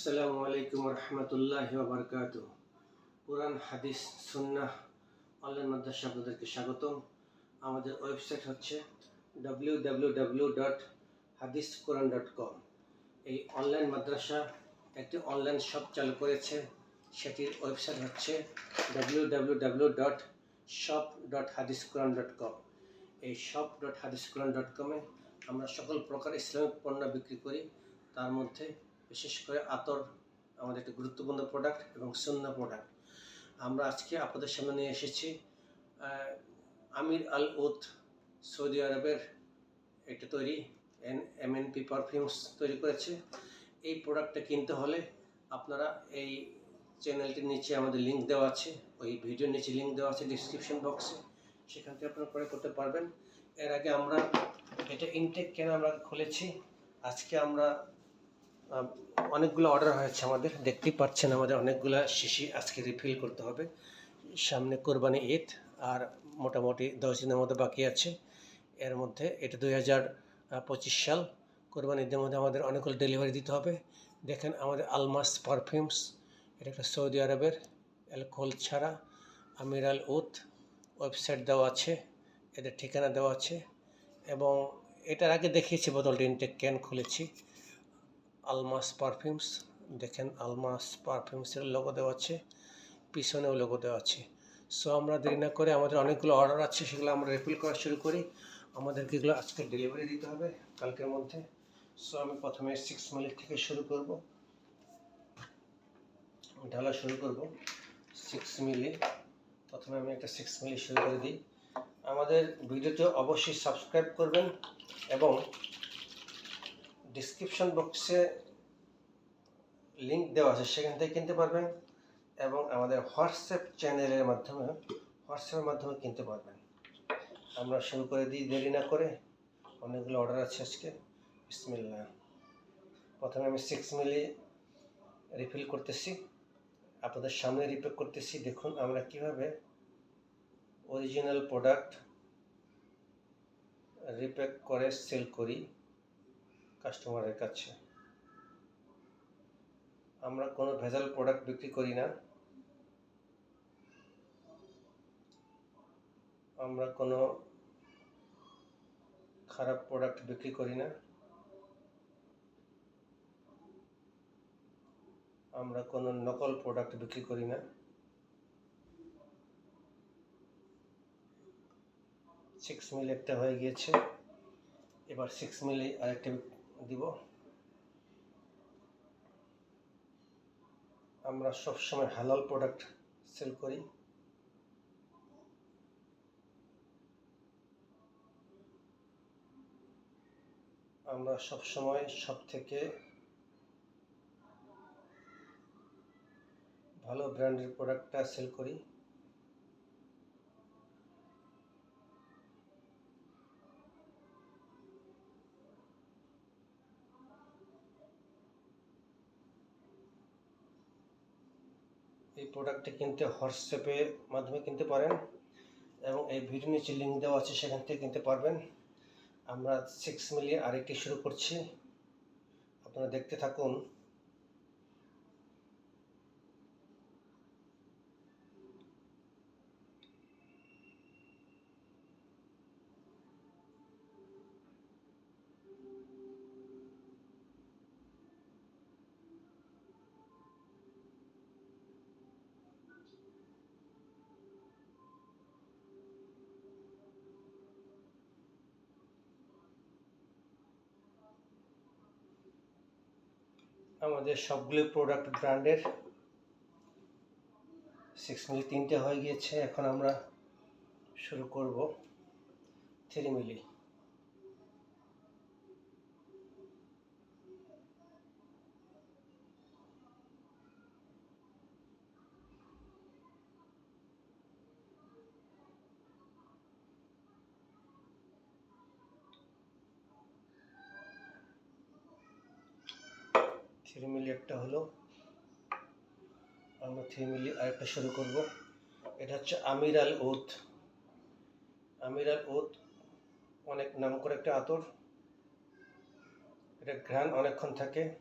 আসসালামু আলাইকুম রহমতুল্লাহ বারকাত কোরআন, হাদিস, সুন্নাহ, অনলাইন মাদ্রাসা আপনাদেরকে স্বাগতম। আমাদের ওয়েবসাইট হচ্ছে ডাব্লিউ ডাব্লিউ ডাব্লিউ ডট হাদিস কোরআন ডট কম এই অনলাইন মাদ্রাসা একটি অনলাইন শপ চালু করেছে। সেটির ওয়েবসাইট হচ্ছে W W W dot shop dot Hadith Quran dot কম এই শপ ডট হাদিস কোরআন ডট কমে আমরা সকল প্রকার ইসলামিক পণ্য বিক্রি করি। তার মধ্যে বিশেষ করে আতর আমাদের একটি গুরুত্বপূর্ণ প্রোডাক্ট এবং শূন্য প্রোডাক্ট আমরা আজকে আপনাদের সামনে নিয়ে এসেছি আমির আল উদ, সৌদি আরবের এটা তৈরি N M N P perfumes তৈরি করেছে। এই প্রোডাক্টটা কিনতে হলে আপনারা এই চ্যানেলটির নিচে আমাদের লিঙ্ক দেওয়া আছে, ওই ভিডিওর নিচে লিঙ্ক দেওয়া আছে ডিসক্রিপশন বক্সে সেখান থেকে আপনারা ক্রয় করতে পারবেন। এর আগে আমরা এটা ইনটেক কেন আমরা খুলেছি? আজকে আমরা অনেকগুলো অর্ডার হয়েছে আমাদের। দেখতেই পাচ্ছেন আমাদের অনেকগুলো শিশি আজকে রিফিল করতে হবে। সামনে কোরবানি ঈদ, আর মোটামুটি দশ দিনের মতো বাকি আছে। এর মধ্যে এটা দুই হাজার পঁচিশ সাল। কোরবানি ঈদের মধ্যে আমাদের অনেকগুলো ডেলিভারি দিতে হবে। দেখেন আমাদের আলমাস পারফিউমস এটা একটা সৌদি আরবের অ্যালকোহল ছাড়া। আমির আল উদ ওয়েবসাইট দেওয়া আছে, এদের ঠিকানা দেওয়া আছে। এবং এটার আগে দেখিয়েছি বোতলটি ইনটেক ক্যান খুলেছি। আলমাস পারফিউমস দেখেন আলমাস পারফিউমসের লোগো দেওয়া আছে, পিছনেও লোগো দেওয়া আছে। সো আমরা দেরি না করে আমাদের অনেকগুলো অর্ডার আছে, সেগুলো আমরা রিফিল করা শুরু করি। আমাদেরকে এগুলো আজকে ডেলিভারি দিতে হবে কালকের মধ্যে। সো আমি প্রথমে সিক্স মিনিট থেকে শুরু করব। ঢালা শুরু করব সিক্স মিলি প্রথমে আমি একটা সিক্স মিলি শুরু করে দিই। আমাদের ভিডিওতে অবশ্যই সাবস্ক্রাইব করবেন এবং ডিসক্রিপশন বক্সে লিঙ্ক দেওয়া আছে, সেখান থেকে কিনতে পারবেন এবং আমাদের হোয়াটসঅ্যাপ চ্যানেলের মাধ্যমে, হোয়াটসঅ্যাপের মাধ্যমে কিনতে পারবেন। আমরা শুরু করে দিই, দেরি না করে। অনেকগুলো অর্ডার আছে আজকে। বিসমিল্লা প্রথমে আমি সিক্স মিলি রিফিল করতেছি। আপনাদের সামনে রিপেক করতেছি। দেখুন আমরা কীভাবে অরিজিনাল প্রোডাক্ট রিপ্যাক করে সেল করি। কাস্টমারের কাছে। আমরা কোনো ভেজাল প্রোডাক্ট বিক্রি করি না। আমরা কোনো খারাপ প্রোডাক্ট বিক্রি করি না। আমরা কোনো নকল প্রোডাক্ট বিক্রি করি না। সিক্স মিল একটা হয়ে গিয়েছে। এবার সিক্স মিলি আরেকটা দিব। আমরা সবসময় হালাল প্রোডাক্ট সেল করি। আমরা সবসময় সব থেকে ভালো ব্র্যান্ডের প্রোডাক্টটা সেল করি এই প্রোডাক্টটি কিনতে হোয়াটসঅ্যাপের মাধ্যমে কিনতে পারেন এবং এই ভিডিও নিচে লিঙ্ক দেওয়া আছে, সেখান থেকে কিনতে পারবেন। আমরা সিক্স মিলিয়ে আরেকটি শুরু করছি। আপনারা দেখতে থাকুন। আমাদের সবগুলো প্রোডাক্ট ব্র্যান্ডের সিক্স মিলি তিনটে হয়ে গিয়েছে, এখন আমরা শুরু করব। থ্রি মিলি থ্রি মিলি একটা হলো। আমরা থ্রি মিলি আরেকটা শুরু করব। এটা হচ্ছে আমির আল ওত। আমির আল ওত অনেক নাম করে একটা আতর। এটা ঘ্রাণ অনেকক্ষণ থাকে।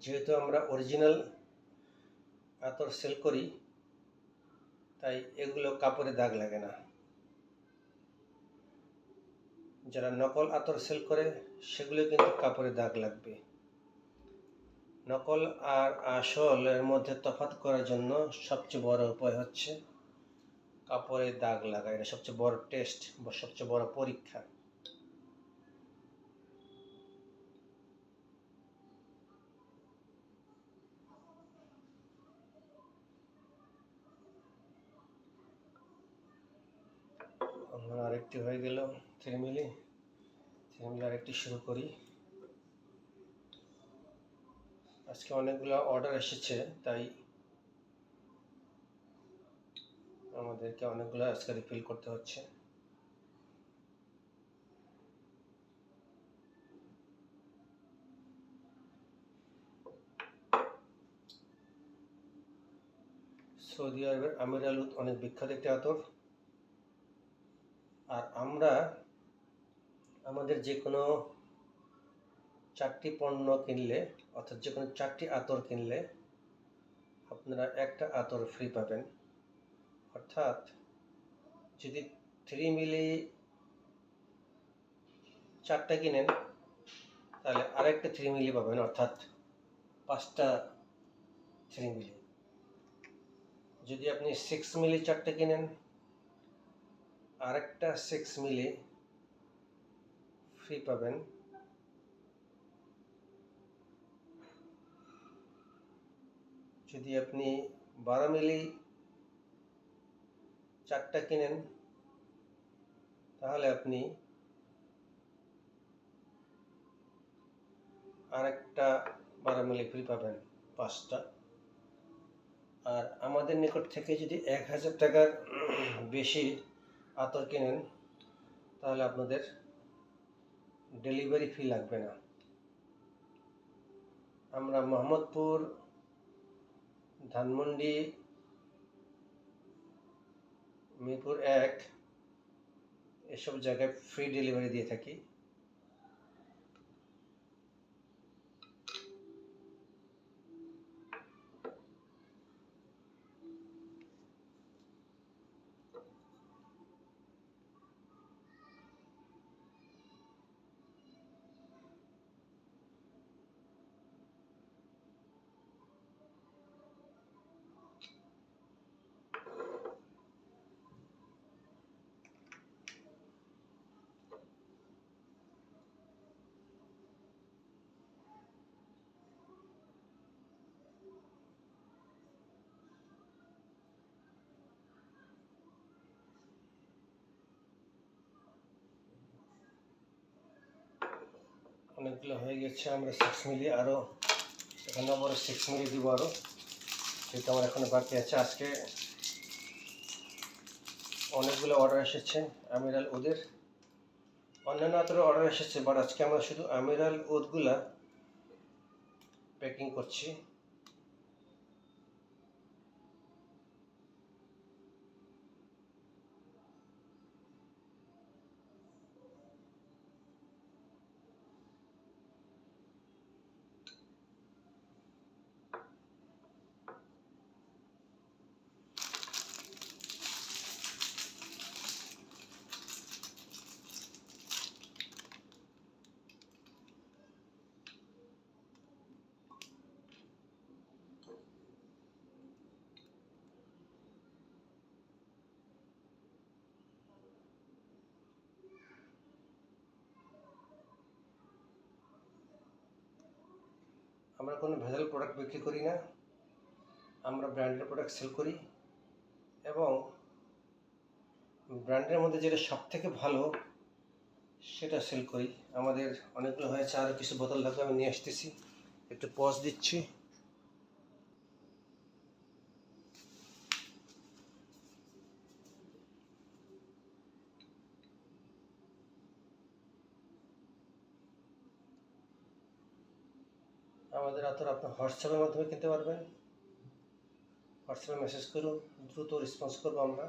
যেহেতু আমরা অরিজিনাল আতর সেল করি, তাই এগুলো কাপড়ে দাগ লাগে না। যারা নকল আতর সেল করে, সেগুলো কিন্তু কাপড়ে দাগ লাগবে। নকল আর আসলের মধ্যে তফাৎ করার জন্য সবচেয়ে বড় উপায় হচ্ছে কাপড়ে দাগ লাগা এটা সবচেয়ে বড় টেস্ট বা সবচেয়ে বড় পরীক্ষা। আরেকটি হয়ে গেল। থ্রি মিলি থ্রি মিলি আরেকটি শুরু করি। আজকে অনেকগুলো অর্ডার এসেছে, তাই আমাদেরকে অনেকগুলো আজকে রিফিল করতে হচ্ছে। সৌদি আরবের আমির আলুদ অনেক বিখ্যাত একটি আতর। আর আমরা, আমাদের যে কোনো চারটি পণ্য কিনলে, অর্থাৎ যে কোনো চারটি আতর কিনলে আপনারা একটা আতর ফ্রি পাবেন। অর্থাৎ যদি থ্রি মিলি চারটা কিনেন, তাহলে আরেকটা থ্রি মিলি পাবেন, অর্থাৎ পাঁচটা থ্রি মিলি। যদি আপনি সিক্স মিলি চারটে কিনেন, আরেকটা সিক্স মিলি ফ্রি পাবেন। যদি আপনি বারো মিলি চারটা কিনেন, তাহলে আপনি আরেকটা বারো মিলি ফ্রি পাবেন, পাঁচটা। আর আমাদের নিকট থেকে যদি এক হাজার টাকার বেশি আতর কেনেন, তাহলে আপনাদের ডেলিভারি ফি লাগবে না। আমরা মোহাম্মদপুর ধানমন্ডি মিরপুর এক এসব জায়গায় ফ্রি ডেলিভারি দিয়ে থাকি। অনেকগুলো হয়ে গেছে, আমরা সিক্স মিলি আরও এখানে আবার সিক্স মিলি দিব আরও যেহেতু আমার এখনও বাকি আছে, আজকে অনেকগুলো অর্ডার এসেছে, আমিরাল ওদের। অন্যান্য আতরও অর্ডার এসেছে বাট আজকে আমরা শুধু আমিরাল ওদগুলা প্যাকিং করছি। আমরা কোনো ভেজাল প্রোডাক্ট বিক্রি করি না। আমরা ব্র্যান্ডের প্রোডাক্ট সেল করি এবং ব্র্যান্ডের মধ্যে যেটা সব থেকে ভালো সেটা সেল করি। আমাদের অনেকগুলো হয়েছে আরও কিছু বোতল লাগবে আমি নিয়ে আসতেছি। একটু পজ দিচ্ছি। আমাদের আতর আপনার হোয়াটসঅ্যাপের মাধ্যমে কিনতে পারবেন। হোয়াটসঅ্যাপে মেসেজ করুন, দ্রুত রেসপন্স করব আমরা।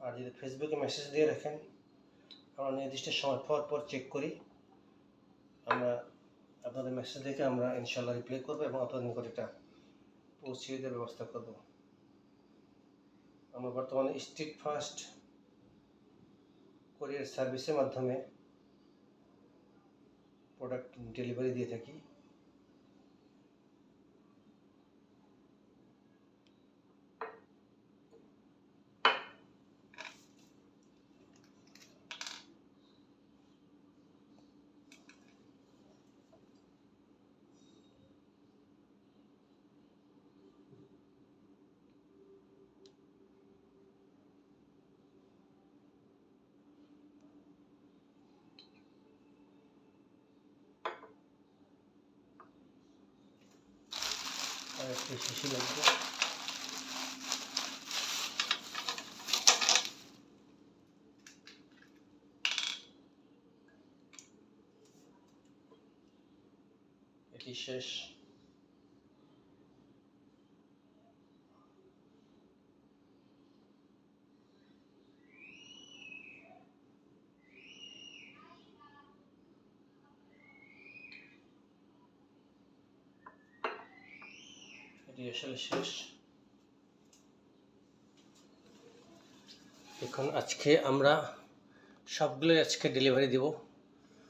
আর যদি ফেসবুকে মেসেজ দিয়ে রাখেন, আমরা নির্দিষ্ট সময় পর পর চেক করি। আমরা আপনাদের মেসেজ দেখে আমরা ইনশাল্লাহ রিপ্লাই করব এবং আপনাদের নিকট এটা পৌঁছিয়ে দেওয়ার ব্যবস্থা করব। আমরা বর্তমানে স্ট্রিট ফাস্ট কোরিয়ার সার্ভিসের মাধ্যমে প্রোডাক্ট ডেলিভারি দিয়ে থাকি। আর একটু শিশি লাগবে এখন আজকে আমরা সবগুলোই আজকে ডেলিভারি দেব।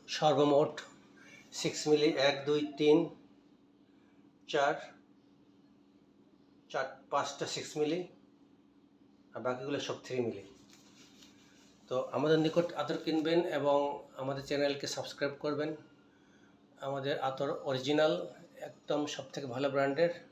সর্বমোট সিক্স মিলি, এক, দুই, তিন, চার চার, পাঁচটা সিক্স মিলি আর বাকিগুলো সব থ্রি মিলি। তো আমাদের নিকট আতর কিনবেন এবং আমাদের চ্যানেলকে সাবস্ক্রাইব করবেন। আমাদের আতর অরিজিনাল একদম সব থেকে ভালো ব্র্যান্ডের